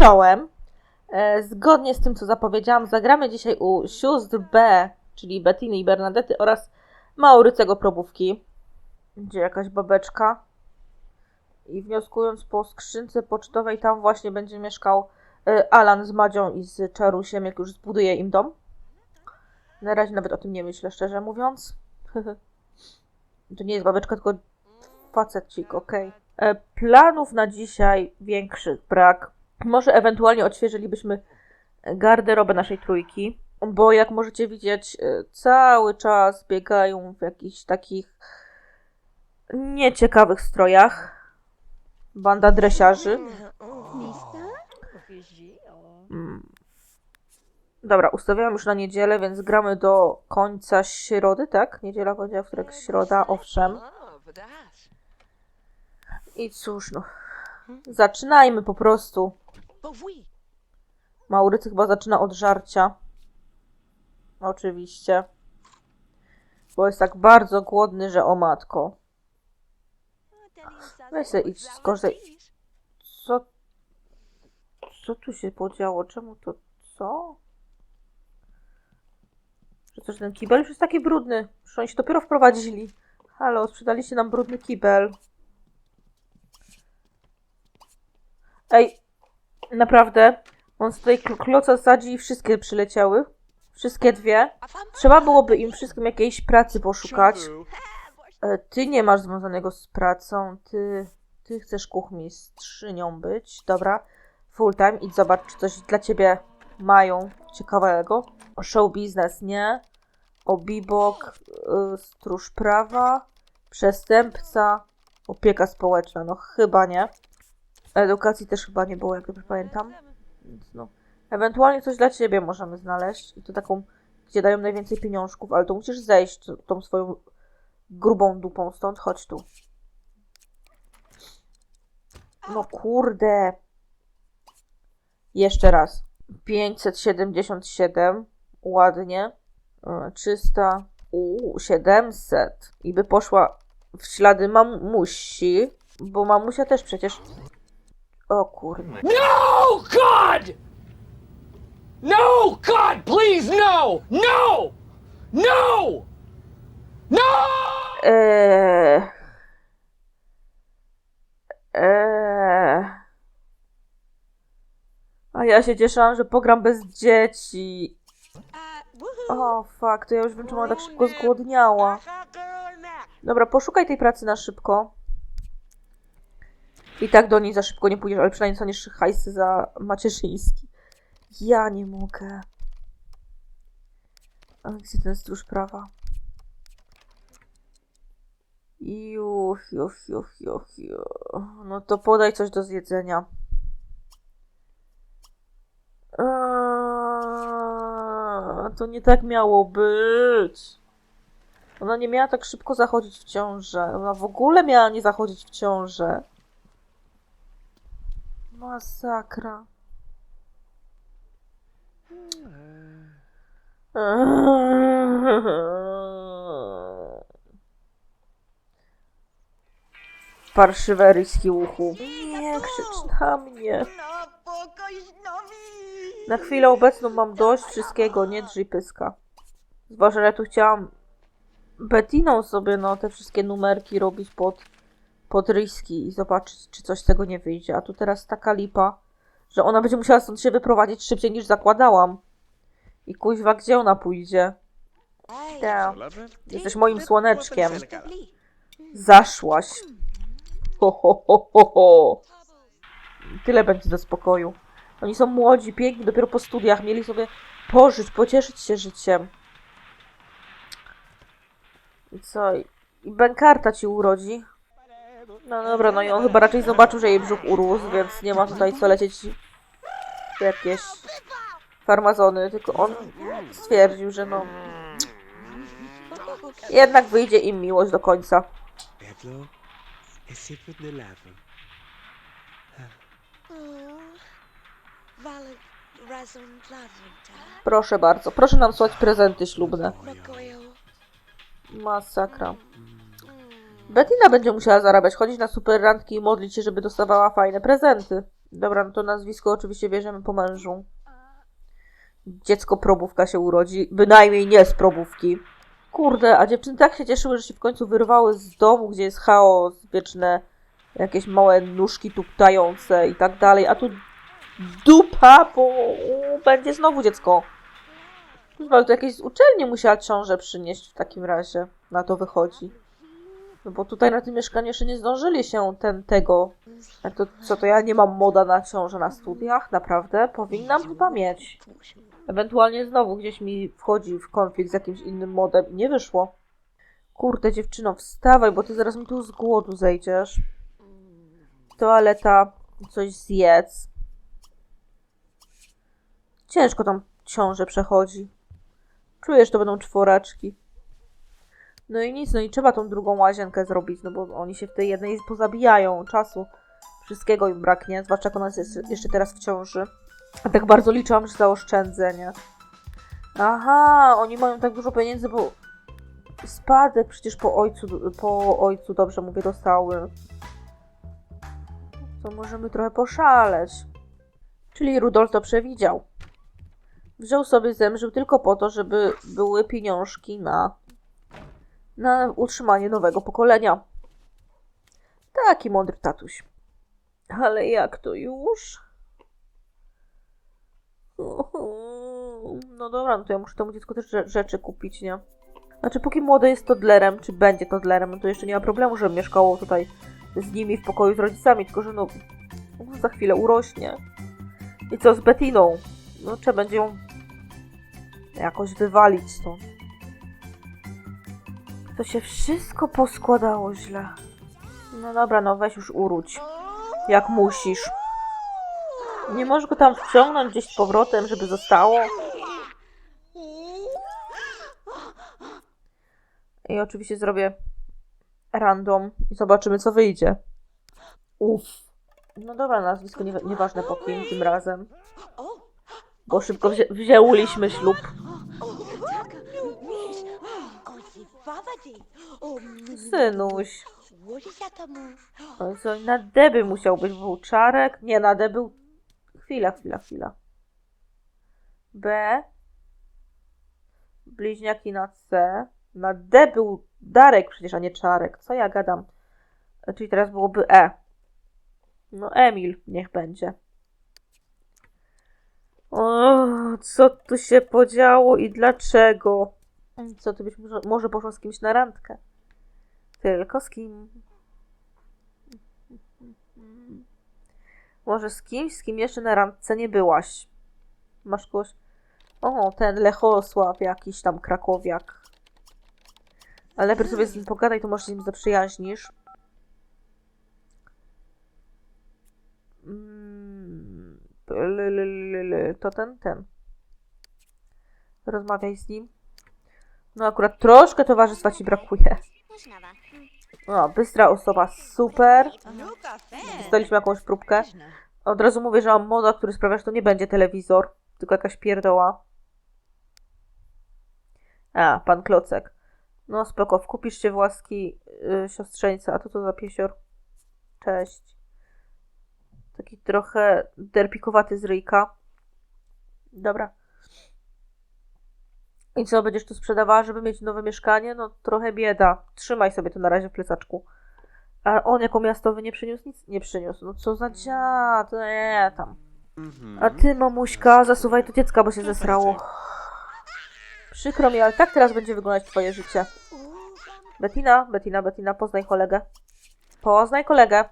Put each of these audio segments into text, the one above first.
czołem. E, zgodnie z tym, co zapowiedziałam, zagramy dzisiaj u sióstr B, czyli Bettiny i Bernadety oraz Maurycego probówki. Gdzie jakaś babeczka. I wnioskując po skrzynce pocztowej, tam właśnie będzie mieszkał e, Alan z Madzią i z Czarusiem, jak już zbuduje im dom. Na razie nawet o tym nie myślę, szczerze mówiąc. to nie jest babeczka, tylko facecik, okej. E, Planów na dzisiaj większych brak. Może ewentualnie odświeżylibyśmy garderobę naszej trójki, bo jak możecie widzieć, e, cały czas biegają w jakichś takich nieciekawych strojach. Banda dresiarzy. Mm. Dobra, ustawiam już na niedzielę, więc gramy do końca środy, tak? Niedziela, poniedziałek, środa, owszem. I cóż, no. Zaczynajmy po prostu. Maurycy chyba zaczyna od żarcia. Oczywiście. Bo jest tak bardzo głodny, że o matko. Weź se idź, skorzystaj. Co? Co tu się podziało? Czemu to? Co? Że coś ten kibel już jest taki brudny. Przecież oni się dopiero wprowadzili. Halo, sprzedaliście nam brudny kibel. Ej, naprawdę? On tutaj kl- kloca sadzi i wszystkie przyleciały. Wszystkie dwie. Trzeba byłoby im wszystkim jakiejś pracy poszukać. E, Ty nie masz związanego z pracą. Ty, ty chcesz kuchmistrzynią być. Dobra. Full time. Idź zobacz, czy coś dla ciebie mają ciekawego. O show biznes nie. O bibok, y, stróż prawa, przestępca, opieka społeczna. No chyba nie. Edukacji też chyba nie było, jak dobrze pamiętam. Więc no. Ewentualnie coś dla ciebie możemy znaleźć. I to taką, gdzie dają najwięcej pieniążków, ale to musisz zejść tą swoją grubą dupą stąd. Chodź tu. No kurde. Jeszcze raz. 577. Ładnie. E, 300. Uuu, 700. I by poszła w ślady mamusi, bo mamusia też przecież... O kurde. No, God! No, God, please, no! No! No! No! Eee. Eee. A ja się cieszyłam, że pogram bez dzieci. O, fuck, to ja już wiem, czemu ona tak szybko zgłodniała. Dobra, poszukaj tej pracy na szybko. I tak do niej za szybko nie pójdziesz, ale przynajmniej dostaniesz hajsy za macierzyński. Ja nie mogę. A gdzie ten stróż prawa? Juch, juch, juch, juch, juch. No to podaj coś do zjedzenia. Eee, to nie tak miało być. Ona nie miała tak szybko zachodzić w ciążę. Ona w ogóle miała nie zachodzić w ciążę. Masakra. Parszywe ryski uchu. Nie krzycz na mnie. Na chwilę obecną mam dość wszystkiego, nie drzyj pyska. Zwłaszcza, że ja tu chciałam Bettiną sobie, no, te wszystkie numerki robić pod, pod ryski i zobaczyć, czy coś z tego nie wyjdzie. A tu teraz taka lipa, że ona będzie musiała stąd się wyprowadzić szybciej niż zakładałam. I kuźwa, gdzie ona pójdzie? Ja. Jesteś moim słoneczkiem. Zaszłaś. Ho, ho, ho, ho, ho. Tyle będzie do spokoju. Oni są młodzi, piękni, dopiero po studiach mieli sobie pożyć, pocieszyć się życiem. I co? I- I bękarta ci urodzi? No dobra, no i on chyba raczej zobaczył, że jej brzuch urósł, więc nie ma tutaj co lecieć jakieś farmazony, tylko on stwierdził, że no jednak wyjdzie im miłość do końca. Lava. Proszę bardzo, proszę nam słać prezenty ślubne. Masakra. Bettina będzie musiała zarabiać, chodzić na super randki i modlić się, żeby dostawała fajne prezenty. Dobra, no to nazwisko oczywiście bierzemy po mężu. Dziecko probówka się urodzi. Bynajmniej nie z probówki. Kurde, a dziewczyny tak się cieszyły, że się w końcu wyrwały z domu, gdzie jest chaos, wieczne jakieś małe nóżki tuptające i tak dalej, a tu dupa, bo będzie znowu dziecko. Chyba to jakieś z uczelni musiała ciążę przynieść w takim razie. Na to wychodzi. No bo tutaj na tym mieszkaniu jeszcze nie zdążyli się ten tego. To co to ja nie mam moda na ciążę na studiach? Naprawdę? Powinnam chyba mieć. Ewentualnie znowu gdzieś mi wchodzi w konflikt z jakimś innym modem i nie wyszło. Kurde dziewczyno, wstawaj, bo ty zaraz mi tu z głodu zejdziesz. Toaleta, coś zjedz. Ciężko tam ciążę przechodzi. Czujesz, to będą czworaczki. No i nic, no i trzeba tą drugą łazienkę zrobić, no bo oni się w tej jednej pozabijają czasu. Wszystkiego im braknie, zwłaszcza jak ona jest jeszcze teraz w ciąży. A tak bardzo liczyłam, że zaoszczędzę, nie? Aha, oni mają tak dużo pieniędzy, bo spadek przecież po ojcu, po ojcu, dobrze mówię, dostały. To możemy trochę poszaleć. Czyli Rudolf to przewidział. Wziął sobie zemrzył tylko po to, żeby były pieniążki na, na utrzymanie nowego pokolenia. Taki mądry tatuś. Ale jak to już? No dobra, no to ja muszę temu dziecku też rze- rzeczy kupić, nie? Znaczy, póki młode jest toddlerem, czy będzie toddlerem, no to jeszcze nie ma problemu, żeby mieszkało tutaj z nimi w pokoju z rodzicami, tylko że no za chwilę urośnie. I co z Bettiną? No trzeba będzie ją jakoś wywalić stąd. To się wszystko poskładało źle. No dobra, no weź już uródź. Jak musisz. Nie możesz go tam wciągnąć gdzieś z powrotem, żeby zostało? I oczywiście zrobię random i zobaczymy, co wyjdzie. Uff. No dobra, nazwisko nie, nieważne po kim tym razem. Bo szybko wzię wzięłyśmy ślub. Synuś. Co, na D by musiał być, był czarek. Nie, na D był... Chwila, chwila, chwila. B. Bliźniaki na C. Na D był Darek przecież, a nie Czarek. Co ja gadam? E, Czyli teraz byłoby E. No Emil, niech będzie. O, co tu się podziało i dlaczego? Co ty byś może, może poszła z kimś na randkę? Tylko z kim? Może z kimś, z kim jeszcze na randce nie byłaś? Masz kogoś? O, ten Lechosław, jakiś tam krakowiak. Ale najpierw sobie z nim pogadaj, to może się z nim zaprzyjaźnisz. Mm, To ten, ten. Rozmawiaj z nim. No akurat troszkę towarzystwa ci brakuje. No, bystra osoba, super. Dostaliśmy jakąś próbkę. Od razu mówię, że mam moda, który sprawia, że to nie będzie telewizor, tylko jakaś pierdoła. A, pan Klocek. No spoko, wkupisz się w łaski yy, siostrzeńca. A to co za piesior? Cześć. Taki trochę derpikowaty z ryjka. Dobra. I co, będziesz tu sprzedawała, żeby mieć nowe mieszkanie? No trochę bieda. Trzymaj sobie to na razie w plecaczku. A on jako miastowy nie przyniósł nic? Nie przyniósł. No co za dziad, nie tam. A ty, mamuśka, zasuwaj to dziecka, bo się zesrało. Przykro mi, ale tak teraz będzie wyglądać twoje życie. Bettina, Bettina, Bettina, poznaj kolegę. Poznaj kolegę.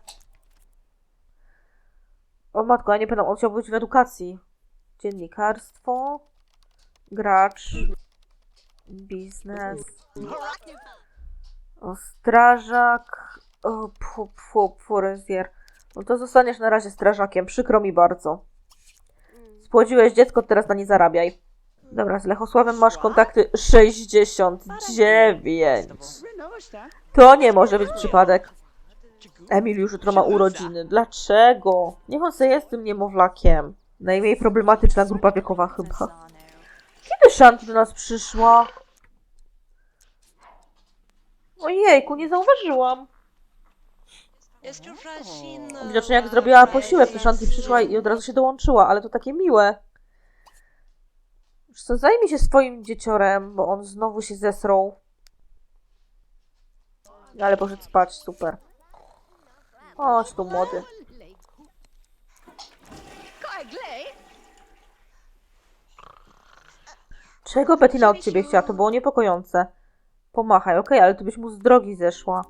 O matko, ja nie pamiętam, on chciał być w edukacji. Dziennikarstwo, gracz, biznes, o strażak, o pfu, pfu, pfuryzjer. No to zostaniesz na razie strażakiem, przykro mi bardzo. Spłodziłeś dziecko, teraz na nie zarabiaj. Dobra, z Lechosławem masz kontakty 69. To nie może być przypadek. Emil już jutro ma urodziny. Dlaczego? Niech on sobie jest tym niemowlakiem. Najmniej problematyczna grupa wiekowa chyba. Kiedy Shanti do nas przyszła? Ojejku, nie zauważyłam. Widocznie jak zrobiła posiłek, to Shanti przyszła i od razu się dołączyła, ale to takie miłe. Wiesz Co, zajmij się swoim dzieciorem, bo on znowu się zesrął. Ale poszedł spać, super. Chodź tu, młody. Czego Bettina od ciebie chciała? To było niepokojące. Pomachaj, okej, ale ty byś mu z drogi zeszła.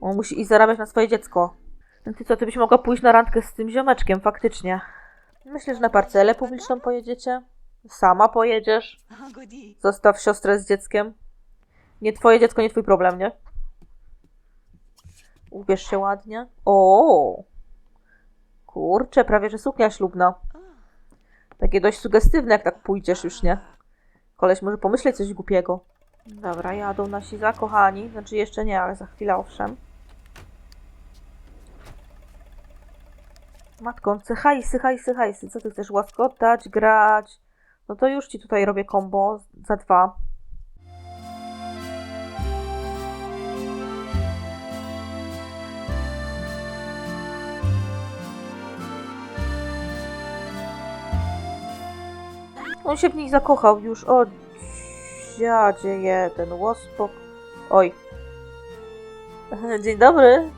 On musi iść zarabiać na swoje dziecko. No Ty co, ty byś mogła pójść na randkę z tym ziomeczkiem, faktycznie. Myślę, że na parcelę publiczną pojedziecie? Sama pojedziesz? Zostaw siostrę z dzieckiem. Nie twoje dziecko, nie twój problem, nie? Ubierz się ładnie. O! Kurczę, prawie że suknia ślubna. Takie dość sugestywne, jak tak pójdziesz już, nie? Koleś może pomyśleć coś głupiego. Dobra, jadą nasi zakochani. Znaczy jeszcze nie, ale za chwilę owszem. Chce hajsy, hajsy, hajsy. Co ty chcesz, łaskotać, grać? No to już ci tutaj robię combo za dwa. On się w nich zakochał już. O, dziadzie jeden, łospok. Oj. Dzień dobry.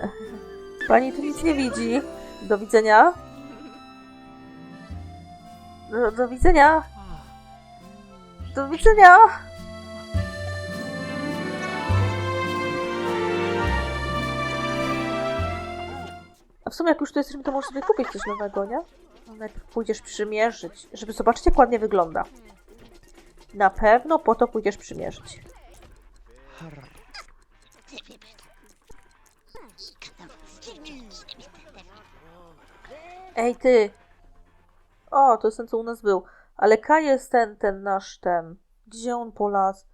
Pani tu nic nie widzi. Do widzenia. Do, do widzenia. Do widzenia. A w sumie jak już tu jesteśmy, to możesz sobie kupić coś nowego, nie? Najpierw pójdziesz przymierzyć, żeby zobaczyć jak ładnie wygląda. Na pewno po to pójdziesz przymierzyć. Ej ty! O, to jest ten, co u nas był. Ale K jest ten, ten nasz, ten. Gdzie on po las?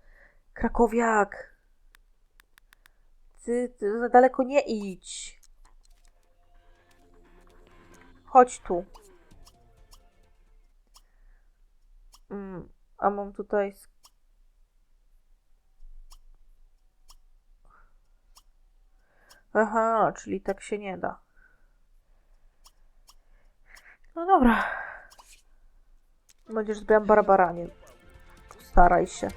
Krakowiak. Ty, ty za daleko nie idź. Chodź tu. Mm, a mam tutaj. Aha, czyli tak się nie da. No dobra. Będziesz zbijam barabaranie. Staraj się.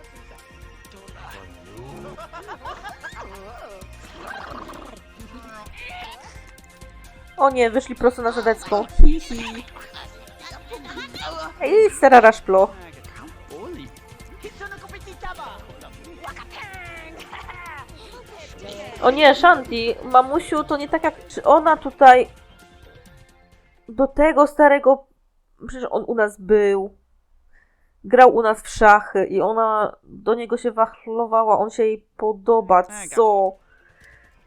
O nie, wyszli prosto na zadecką. Hi, hi. Ej, serara szplo. O nie, Shanti, mamusiu, to nie tak jak... Czy ona tutaj... Do tego starego... Przecież on u nas był. Grał u nas w szachy i ona do niego się wachlowała. On się jej podoba. Co?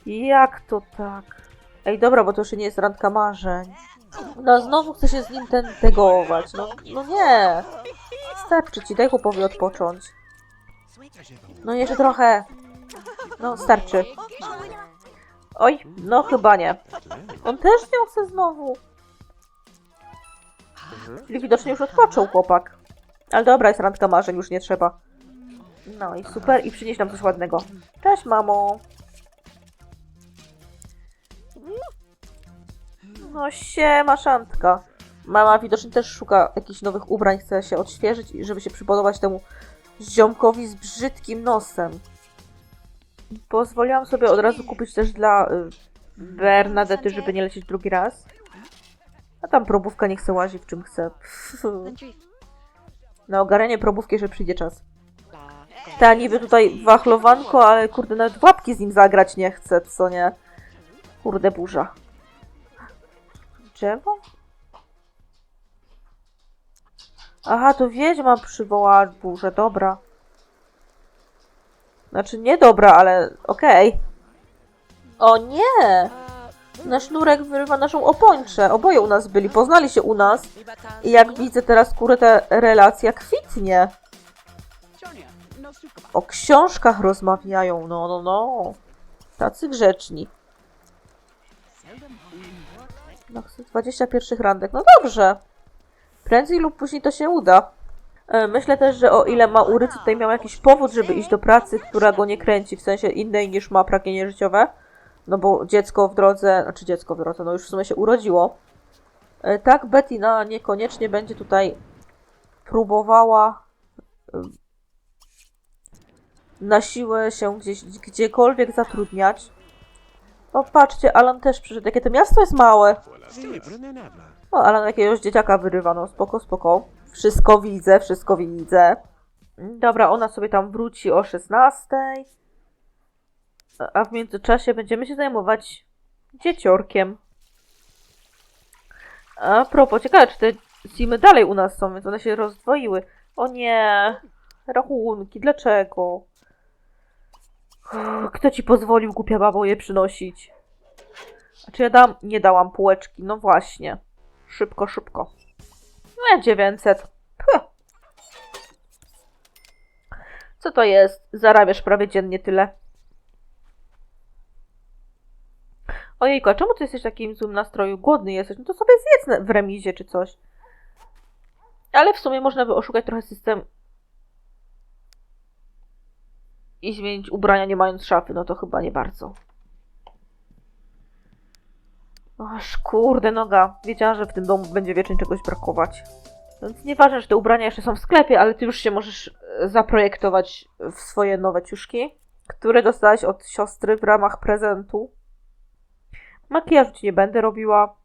Jak to tak? Ej, dobra, bo to już nie jest randka marzeń. No, znowu chce się z nim ten tegować. No, no nie. Starczy ci, daj chłopowi odpocząć. No jeszcze trochę. No, starczy. Oj, no chyba nie. On też z nią chce znowu. Czyli widocznie już odpoczął chłopak. Ale dobra, jest randka marzeń, już nie trzeba. No i super, i przynieś nam coś ładnego. Cześć, mamo. No siema, szantka. Mama widocznie też szuka jakichś nowych ubrań, chce się odświeżyć, i żeby się przypodobać temu ziomkowi z brzydkim nosem. Pozwoliłam sobie od razu kupić też dla y, Bernadety, żeby nie lecieć drugi raz. A tam probówka niech se łazi w czym chce. Na ogarnianie probówki jeszcze przyjdzie czas. Ta niby tutaj wachlowanko, ale kurde, nawet łapki z nim zagrać nie chce, co nie? Kurde burza. Drzewo? Aha, to wiedźma przywołała burzę, dobra. Znaczy nie dobra, ale okej. O nie! Nasz nurek wyrywa naszą opończę. Oboje u nas byli, poznali się u nas. I jak widzę teraz, kurde, ta relacja kwitnie. O książkach rozmawiają, no, no, no. Tacy grzeczni. No, chcę 21 randek. No dobrze. Prędzej lub później to się uda. E, Myślę też, że o ile Maurycy tutaj miał jakiś powód, żeby iść do pracy, która go nie kręci, w sensie innej niż ma pragnienie życiowe, no bo dziecko w drodze, znaczy dziecko w drodze, no już w sumie się urodziło, e, tak Bettina niekoniecznie będzie tutaj próbowała e, na siłę się gdzieś, gdziekolwiek zatrudniać. O, patrzcie, Alan też przyszedł. Jakie to miasto jest małe. O, Alan jakiegoś dzieciaka wyrywa, no spoko, spoko. Wszystko widzę, wszystko widzę. Dobra, ona sobie tam wróci o 16. A w międzyczasie będziemy się zajmować dzieciorkiem. A propos, ciekawe, czy te simy dalej u nas są, więc one się rozdwoiły. O nie, rachunki, dlaczego? Kto ci pozwolił, głupia babo, je przynosić? A czy ja dam? Nie dałam półeczki, no właśnie. Szybko, szybko. No 900. Puh. Co to jest? Zarabiasz prawie dziennie tyle. Ojejku, a czemu ty jesteś w takim złym nastroju? Głodny jesteś? No to sobie zjedz w remizie czy coś. Ale w sumie można by oszukać trochę system i zmienić ubrania nie mając szafy. No to chyba nie bardzo. Aż kurde noga. Wiedziałam, że w tym domu będzie wiecznie czegoś brakować. Więc nieważne, że te ubrania jeszcze są w sklepie, ale ty już się możesz e, zaprojektować w swoje nowe ciuszki, które dostałaś od siostry w ramach prezentu. Makijażu ci nie będę robiła.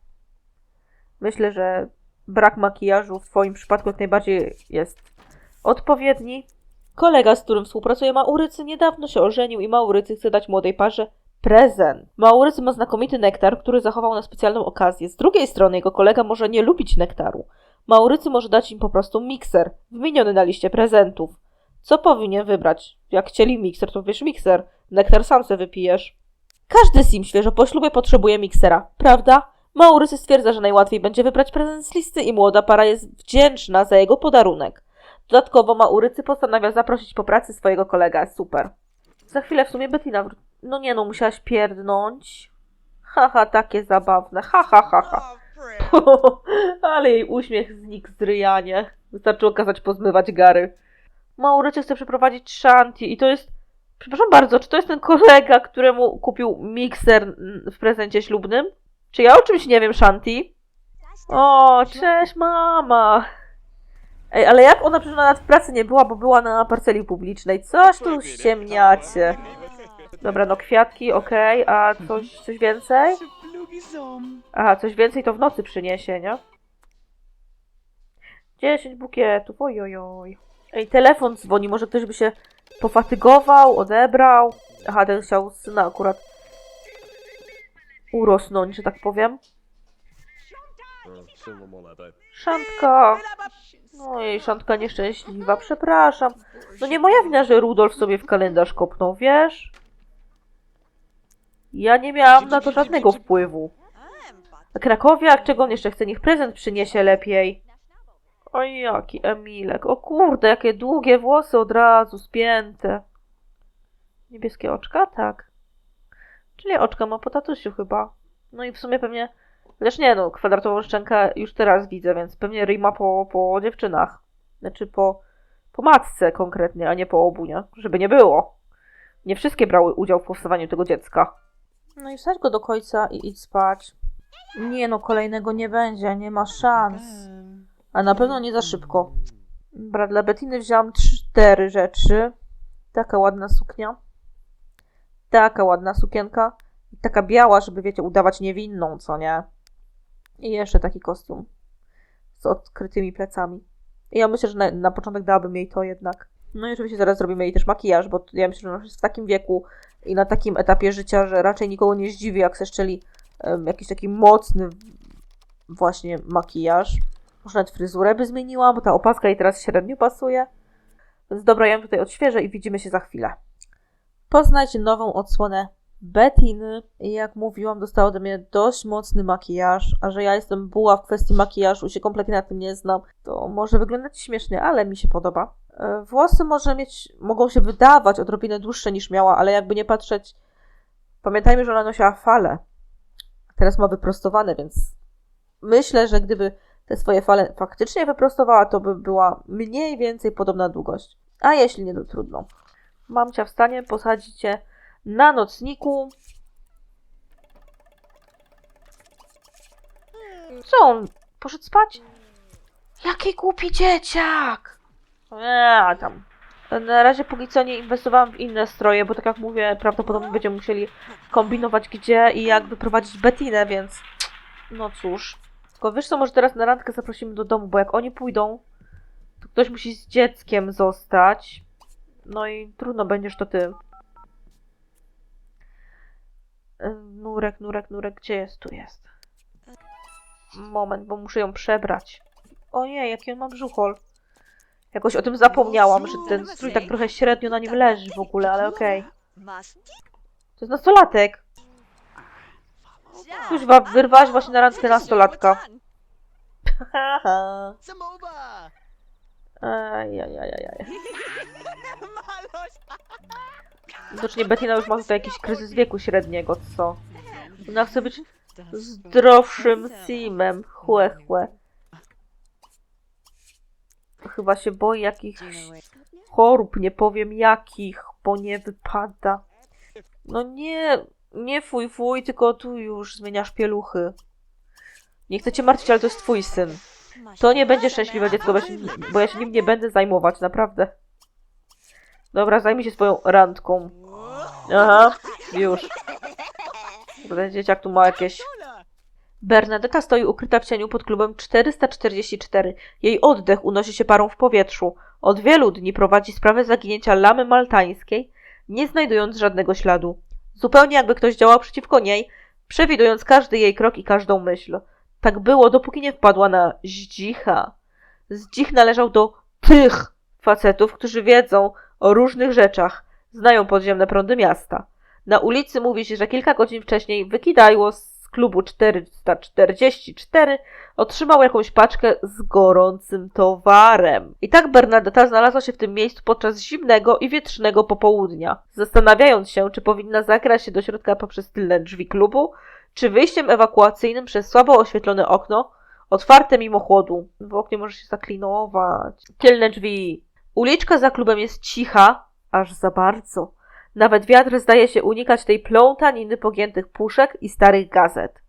Myślę, że brak makijażu w twoim przypadku jak najbardziej jest odpowiedni. Kolega, z którym współpracuje Maurycy, niedawno się ożenił i Maurycy chce dać młodej parze prezent. Maurycy ma znakomity nektar, który zachował na specjalną okazję. Z drugiej strony jego kolega może nie lubić nektaru. Maurycy może dać im po prostu mikser, wymieniony na liście prezentów. Co powinien wybrać? Jak chcieli mikser, to wiesz mikser. Nektar sam se wypijesz. Każdy sim świeżo po ślubie potrzebuje miksera, prawda? Maurycy stwierdza, że najłatwiej będzie wybrać prezent z listy i młoda para jest wdzięczna za jego podarunek. Dodatkowo Maurycy postanawia zaprosić po pracy swojego kolegę. Super. Za chwilę w sumie Bettina wró- No nie no, musiałaś pierdnąć. Haha, takie zabawne. Ha, ha, ha, ha. Ale jej uśmiech znikł z ryjanie. Wystarczyło kazać pozmywać gary. Maurycy chce przeprowadzić Shanti i to jest... Przepraszam bardzo, czy to jest ten kolega, któremu kupił mikser w prezencie ślubnym? Czy ja o czymś nie wiem, Shanti? O, cześć mama! Ej, ale jak ona przecież nawet w pracy nie była, bo była na parceli publicznej. Coś tu ściemniacie. Dobra, no kwiatki, okej, a coś, coś więcej? Aha, coś więcej to w nocy przyniesie, nie? 10 bukietów, ojojoj. Ej, telefon dzwoni, może ktoś by się pofatygował, odebrał. Aha, ten chciał syna akurat urosnąć, że tak powiem. Szantka! No jej, Szantka nieszczęśliwa, przepraszam. No nie moja wina, że Rudolf sobie w kalendarz kopnął, wiesz? Ja nie miałam na to żadnego wpływu. A Krakowiak, czego on jeszcze chce? Niech prezent przyniesie lepiej. Oj, jaki Emilek. O kurde, jakie długie włosy od razu, spięte. Niebieskie oczka? Tak. Czyli oczka ma po tatusiu chyba. No i w sumie pewnie... Chociaż nie no, kwadratową szczękę już teraz widzę, więc pewnie ryj ma po, po dziewczynach. Znaczy po, po matce konkretnie, a nie po obu, nie? Żeby nie było. Nie wszystkie brały udział w powstawaniu tego dziecka. No i wsadź go do końca i idź spać. Nie no, kolejnego nie będzie, nie ma szans. A na pewno nie za szybko. Dobra, dla Bettiny wziąłam cztery rzeczy. Taka ładna suknia. Taka ładna sukienka. I taka biała, żeby wiecie, udawać niewinną, co nie? I jeszcze taki kostium. Z odkrytymi plecami. I ja myślę, że na, na początek dałabym jej to jednak. No i oczywiście zaraz zrobimy jej też makijaż, bo ja myślę, że ona jest w takim wieku i na takim etapie życia, że raczej nikogo nie zdziwi, jak zeszczeli um, jakiś taki mocny właśnie makijaż. Może nawet fryzurę by zmieniła, bo ta opaska jej teraz średnio pasuje. Więc dobra, ja ją tutaj odświeżę i widzimy się za chwilę. Poznać nową odsłonę Bettiny. Jak mówiłam, dostała ode mnie dość mocny makijaż, a że ja jestem buła w kwestii makijażu i się kompletnie na tym nie znam, to może wyglądać śmiesznie, ale mi się podoba. E, Włosy może mieć, mogą się wydawać odrobinę dłuższe niż miała, ale jakby nie patrzeć, pamiętajmy, że ona nosiła fale. Teraz ma wyprostowane, więc myślę, że gdyby te swoje fale faktycznie wyprostowała, to by była mniej więcej podobna długość. A jeśli nie, to trudno. Mamcia wstanie, posadzi cię na nocniku. Co on? Poszedł spać? Jaki głupi dzieciak! Eee, tam. Na razie póki co nie inwestowałam w inne stroje, bo tak jak mówię, prawdopodobnie będziemy musieli kombinować gdzie i jak wyprowadzić Bettinę, więc no cóż. Tylko wiesz co, może teraz na randkę zaprosimy do domu, bo jak oni pójdą, to ktoś musi z dzieckiem zostać. No i trudno będziesz to ty. Nurek, nurek, nurek, gdzie jest? Tu jest. Moment, bo muszę ją przebrać. Ojej, jaki on ma brzuchol. Jakoś o tym zapomniałam, że ten strój tak trochę średnio na nim leży w ogóle, ale okej. To jest nastolatek. Kuźwa, wyrwałaś właśnie na randkę nastolatka. Ajajajajaj. Widocznie Bettina już ma tutaj jakiś kryzys wieku średniego, co? Ona chce być zdrowszym simem. Chłe, chłe. Chyba się boi jakichś chorób, nie powiem jakich, bo nie wypada. No nie, nie fuj, fuj, tylko tu już zmieniasz pieluchy. Nie chcę cię martwić, ale to jest twój syn. To nie będzie szczęśliwe dziecko, bo ja, się, bo ja się nim nie będę zajmować, naprawdę. Dobra, zajmij się swoją randką. Aha, już. Ten dzieciak tu ma jakieś... Bernadetta stoi ukryta w cieniu pod klubem 444. Jej oddech unosi się parą w powietrzu. Od wielu dni prowadzi sprawę zaginięcia lamy maltańskiej, nie znajdując żadnego śladu. Zupełnie jakby ktoś działał przeciwko niej, przewidując każdy jej krok i każdą myśl. Tak było, dopóki nie wpadła na Zdzicha. Zdzich należał do tych facetów, którzy wiedzą o różnych rzeczach, znają podziemne prądy miasta. Na ulicy mówi się, że kilka godzin wcześniej wykidajło z klubu 444 otrzymał jakąś paczkę z gorącym towarem. I tak Bernadetta znalazła się w tym miejscu podczas zimnego i wietrznego popołudnia, zastanawiając się, czy powinna zakraść się do środka poprzez tylne drzwi klubu, czy wyjściem ewakuacyjnym przez słabo oświetlone okno, otwarte mimo chłodu. W oknie może się zaklinować. Tylne drzwi. Uliczka za klubem jest cicha, aż za bardzo. Nawet wiatr zdaje się unikać tej plątaniny pogiętych puszek i starych gazet.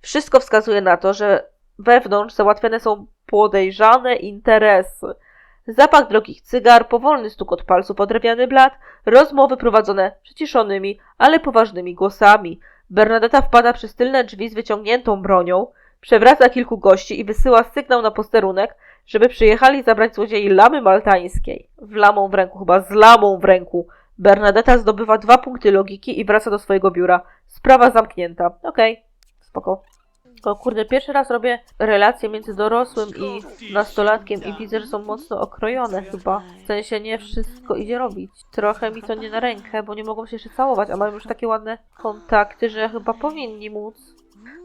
Wszystko wskazuje na to, że wewnątrz załatwiane są podejrzane interesy. Zapach drogich cygar, powolny stukot palców o drewniany blat, rozmowy prowadzone przyciszonymi, ale poważnymi głosami. Bernadetta wpada przez tylne drzwi z wyciągniętą bronią, przewraca kilku gości i wysyła sygnał na posterunek, żeby przyjechali zabrać złodziei lamy maltańskiej. W lamą w ręku, chyba z lamą w ręku. Bernadetta zdobywa dwa punkty logiki i wraca do swojego biura. Sprawa zamknięta. Okej, spoko. O kurde, pierwszy raz robię relacje między dorosłym i nastolatkiem i widzę, że są mocno okrojone chyba. W sensie nie wszystko idzie robić. Trochę mi to nie na rękę, bo nie mogą się jeszcze całować, a mają już takie ładne kontakty, że chyba powinni móc.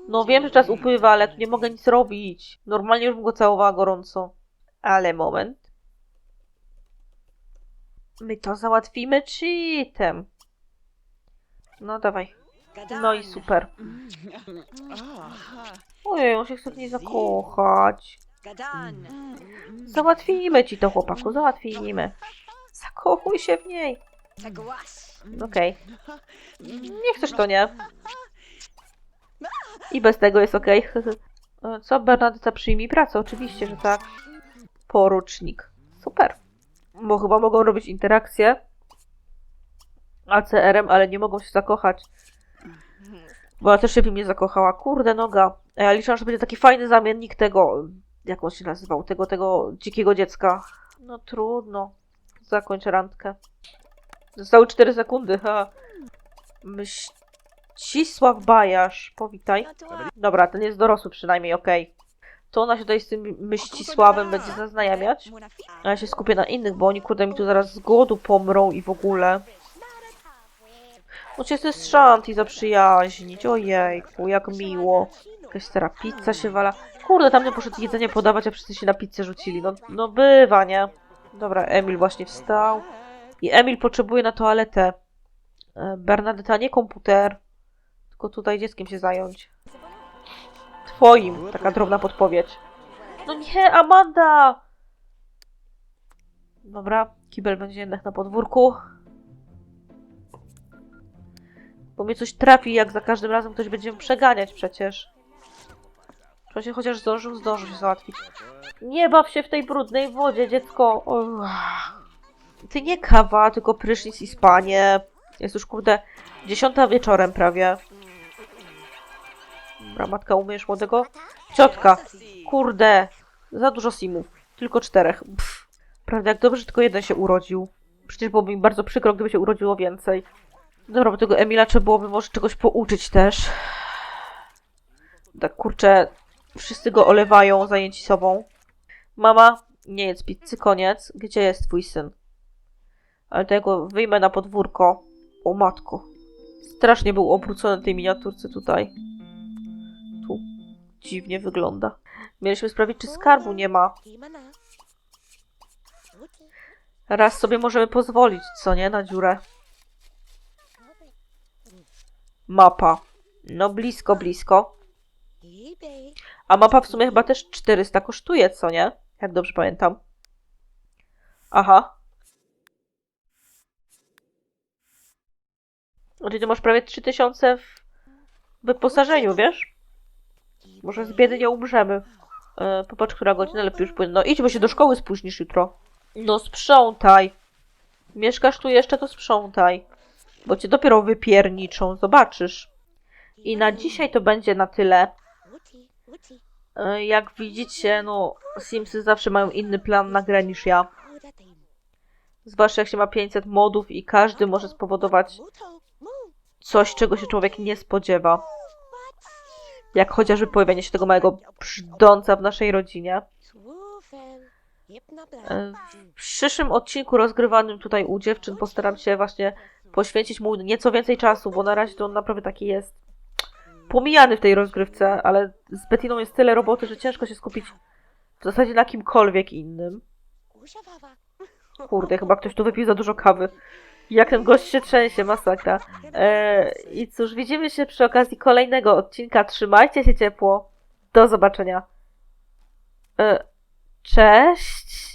No wiem, że czas upływa, ale tu nie mogę nic robić. Normalnie już bym go całowała gorąco. Ale moment. My to załatwimy cheatem. No dawaj. No i super. Ojej, on się chce w niej zakochać. Załatwimy ci to, chłopaku, załatwimy. Zakochuj się w niej. Okej. Nie chcesz to, nie? I bez tego jest okej. Co, Bernadetta, przyjmij pracę? Oczywiście, że tak. Porucznik. Super. Bo chyba mogą robić interakcje ACR-em, ale nie mogą się zakochać. Bo ja też się w mnie zakochała. Kurde noga. A Ja liczyłam, że będzie taki fajny zamiennik tego, jak on się nazywał, tego, tego dzikiego dziecka. No trudno. Zakończ randkę. Zostały 4 sekundy, ha. Mścisław Bajasz, powitaj. Dobra, ten jest dorosły przynajmniej, okej. To ona się tutaj z tym Mścisławem będzie zaznajamiać. A ja się skupię na innych, bo oni kurde mi tu zaraz z głodu pomrą i w ogóle. No cię ze Shanti zaprzyjaźnić, ojejku, jak miło. Jakaś stara pizza się wala. Kurde, tam nie poszedł jedzenie podawać, a wszyscy się na pizzę rzucili. No, no bywa, nie? Dobra, Emil właśnie wstał. I Emil potrzebuje na toaletę. E, Bernadetta, nie komputer. Tylko tutaj dzieckiem się zająć. Twoim, taka drobna podpowiedź. No nie, Amanda! Dobra, kibel będzie jednak na podwórku. Bo mnie coś trafi, jak za każdym razem ktoś będzie przeganiać przecież. Trzeba się chociaż zdążył, zdążył się załatwić. Nie baw się w tej brudnej wodzie, dziecko. Ty nie kawa, tylko prysznic i spanie. Jest już, kurde, dziesiąta wieczorem prawie. Dobra, matka, umyjesz młodego? Ciotka, kurde, za dużo simów. Tylko czterech. Pff. Prawda, jak dobrze, że tylko jeden się urodził. Przecież byłoby mi bardzo przykro, gdyby się urodziło więcej. Dobra, bo tego Emila trzeba byłoby może czegoś pouczyć też. Tak, kurczę, wszyscy go olewają, zajęci sobą. Mama, nie jedz pizzy, koniec. Gdzie jest twój syn? Ale to ja go wyjmę na podwórko. O matko. Strasznie był obrócony tej miniaturce tutaj. Dziwnie wygląda. Mieliśmy sprawdzić, czy skarbu nie ma. Raz sobie możemy pozwolić, co nie? Na dziurę. Mapa. No blisko, blisko. A mapa w sumie chyba też 400 kosztuje, co nie? Jak dobrze pamiętam. Aha. Czyli ty masz prawie 3000 w wyposażeniu, wiesz? Może z biedy nie umrzemy. E, popatrz, która godzina lepiej już płynę. No idź, bo się do szkoły spóźnisz jutro. No sprzątaj. Mieszkasz tu jeszcze, to sprzątaj. Bo cię dopiero wypierniczą, zobaczysz. I na dzisiaj to będzie na tyle. E, Jak widzicie, no Simsy zawsze mają inny plan na grę niż ja. Zwłaszcza jak się ma 500 modów i każdy może spowodować coś, czego się człowiek nie spodziewa. Jak chociażby pojawienie się tego małego brzdąca w naszej rodzinie. E, W przyszłym odcinku rozgrywanym tutaj u dziewczyn postaram się właśnie poświęcić mu nieco więcej czasu, bo na razie to on naprawdę taki jest pomijany w tej rozgrywce, ale z Bettiną jest tyle roboty, że ciężko się skupić w zasadzie na kimkolwiek innym. Kurde, chyba ktoś tu wypił za dużo kawy. Jak ten gość się trzęsie, masakra. E, I cóż, widzimy się przy okazji kolejnego odcinka. Trzymajcie się ciepło. Do zobaczenia. E, cześć.